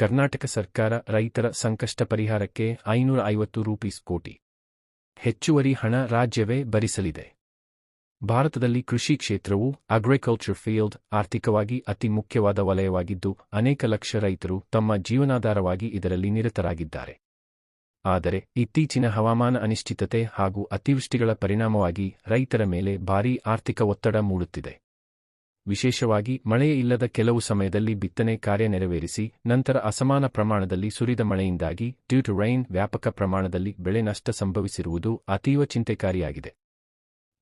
ಕರ್ನಾಟಕ ಸರ್ಕಾರ ರೈತರ ಸಂಕಷ್ಟ ಪರಿಹಾರಕ್ಕೆ ಐನೂರ ಐವತ್ತು ರೂಪೀಸ್ ಕೋಟಿ. ಹೆಚ್ಚುವರಿ ಹಣ ರಾಜ್ಯವೇ ಭರಿಸಲಿದೆ. ಭಾರತದಲ್ಲಿ ಕೃಷಿ ಕ್ಷೇತ್ರವು ಅಗ್ರಿಕಲ್ಚರ್ ಫೀಲ್ಡ್ ಆರ್ಥಿಕವಾಗಿ ಅತಿ ಮುಖ್ಯವಾದ ವಲಯವಾಗಿದ್ದು, ಅನೇಕ ಲಕ್ಷ ರೈತರು ತಮ್ಮ ಜೀವನಾಧಾರವಾಗಿ ಇದರಲ್ಲಿ ನಿರತರಾಗಿದ್ದಾರೆ. ಆದರೆ, ಇತ್ತೀಚಿನ ಹವಾಮಾನ ಅನಿಶ್ಚಿತತೆ ಹಾಗೂ ಅತಿವೃಷ್ಟಿಗಳ ಪರಿಣಾಮವಾಗಿ ರೈತರ ಮೇಲೆ ಭಾರೀ ಆರ್ಥಿಕ ಒತ್ತಡ ಮೂಡುತ್ತಿದೆ. ವಿಶೇಷವಾಗಿ ಮಳೆಯೇ ಇಲ್ಲದ ಕೆಲವು ಸಮಯದಲ್ಲಿ ಬಿತ್ತನೆ ಕಾರ್ಯ ನೆರವೇರಿಸಿ, ನಂತರ ಅಸಮಾನ ಪ್ರಮಾಣದಲ್ಲಿ ಸುರಿದ ಮಳೆಯಿಂದಾಗಿ ಡ್ಯೂ ಟು ರೈನ್ ವ್ಯಾಪಕ ಪ್ರಮಾಣದಲ್ಲಿ ಬೆಳೆ ನಷ್ಟ ಸಂಭವಿಸಿರುವುದು ಅತೀವ ಚಿಂತೆಕಾರಿಯಾಗಿದೆ.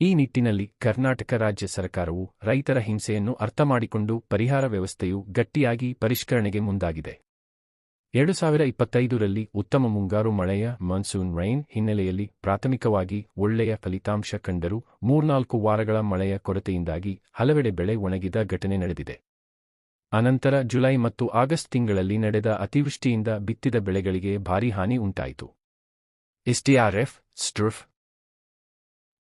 ಈ ನಿಟ್ಟಿನಲ್ಲಿ ಕರ್ನಾಟಕ ರಾಜ್ಯ ಸರ್ಕಾರವು ರೈತರ ಹಿಂಸೆಯನ್ನು ಅರ್ಥಮಾಡಿಕೊಂಡು ಪರಿಹಾರ ವ್ಯವಸ್ಥೆಯು ಗಟ್ಟಿಯಾಗಿ ಪರಿಷ್ಕರಣೆಗೆ ಮುಂದಾಗಿದೆ. ಎರಡು ಸಾವಿರ ಇಪ್ಪತ್ತೈದರಲ್ಲಿ ಉತ್ತಮ ಮುಂಗಾರು ಮಳೆಯ ಮಾನ್ಸೂನ್ ರೈನ್ ಹಿನ್ನೆಲೆಯಲ್ಲಿ ಪ್ರಾಥಮಿಕವಾಗಿ ಒಳ್ಳೆಯ ಫಲಿತಾಂಶ ಕಂಡರೂ ಮೂರ್ನಾಲ್ಕು ವಾರಗಳ ಮಳೆಯ ಕೊರತೆಯಿಂದಾಗಿ ಹಲವೆಡೆ ಬೆಳೆ ಒಣಗಿದ ಘಟನೆ ನಡೆದಿದೆ. ಅನಂತರ ಜುಲೈ ಮತ್ತು ಆಗಸ್ಟ್ ತಿಂಗಳಲ್ಲಿ ನಡೆದ ಅತಿವೃಷ್ಟಿಯಿಂದ ಬಿತ್ತಿದ ಬೆಳೆಗಳಿಗೆ ಭಾರೀ ಹಾನಿ ಉಂಟಾಯಿತು. ಎಸ್ಡಿಆರ್ಎಫ್ ಸ್ಟ್ರುಫ್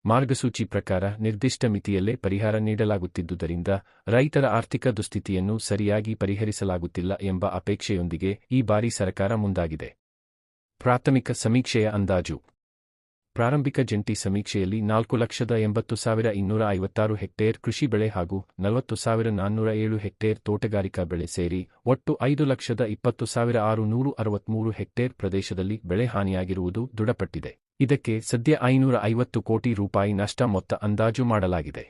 ಮಾರ್ಗಸೂಚಿ ಪ್ರಕಾರ ನಿರ್ದಿಷ್ಟ ಮಿತಿಯಲ್ಲೇ ಪರಿಹಾರ ನೀಡಲಾಗುತ್ತಿದ್ದುದರಿಂದ ರೈತರ ಆರ್ಥಿಕ ದುಸ್ಥಿತಿಯನ್ನು ಸರಿಯಾಗಿ ಪರಿಹರಿಸಲಾಗುತ್ತಿಲ್ಲ ಎಂಬ ಅಪೇಕ್ಷೆಯೊಂದಿಗೆ ಈ ಬಾರಿ ಸರ್ಕಾರ ಮುಂದಾಗಿದೆ. ಪ್ರಾಥಮಿಕ ಸಮೀಕ್ಷೆಯ ಅಂದಾಜು. ಪ್ರಾರಂಭಿಕ ಜಂಟಿ ಸಮೀಕ್ಷೆಯಲ್ಲಿ ನಾಲ್ಕು ಲಕ್ಷದ ಎಂಬತ್ತು ಸಾವಿರ ಇನ್ನೂರ ಐವತ್ತಾರು ಹೆಕ್ಟೇರ್ ಕೃಷಿ ಬೆಳೆ ಹಾಗೂ ನಲವತ್ತು ಸಾವಿರ ನಾನ್ನೂರ ಏಳು ಹೆಕ್ಟೇರ್ ತೋಟಗಾರಿಕಾ ಬೆಳೆ ಸೇರಿ ಒಟ್ಟು ಐದು ಲಕ್ಷದ ಇಪ್ಪತ್ತು ಸಾವಿರ ಆರು ನೂರು ಅರವತ್ಮೂರು ಹೆಕ್ಟೇರ್ ಪ್ರದೇಶದಲ್ಲಿ ಬೆಳೆ ಹಾನಿಯಾಗಿರುವುದು ದೃಢಪಟ್ಟಿದೆ. ಇದಕ್ಕೆ ಸದ್ಯ ಐನೂರ ಐವತ್ತು ಕೋಟಿ ರೂಪಾಯಿ ನಷ್ಟ ಮೊತ್ತ ಅಂದಾಜು ಮಾಡಲಾಗಿದೆ.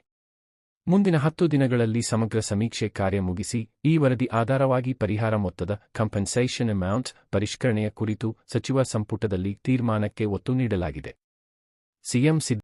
ಮುಂದಿನ ಹತ್ತು ದಿನಗಳಲ್ಲಿ ಸಮಗ್ರ ಸಮೀಕ್ಷೆ ಕಾರ್ಯ ಮುಗಿಸಿ, ಈ ವರದಿ ಆಧಾರವಾಗಿ ಪರಿಹಾರ ಮೊತ್ತದ ಕಂಪನ್ಸೇಷನ್ ಅಮೌಂಟ್ ಪರಿಷ್ಕರಣೆಯ ಕುರಿತು ಸಚಿವ ಸಂಪುಟದಲ್ಲಿ ತೀರ್ಮಾನಕ್ಕೆ ಒತ್ತು ನೀಡಲಾಗಿದೆ. ಸಿಎಂ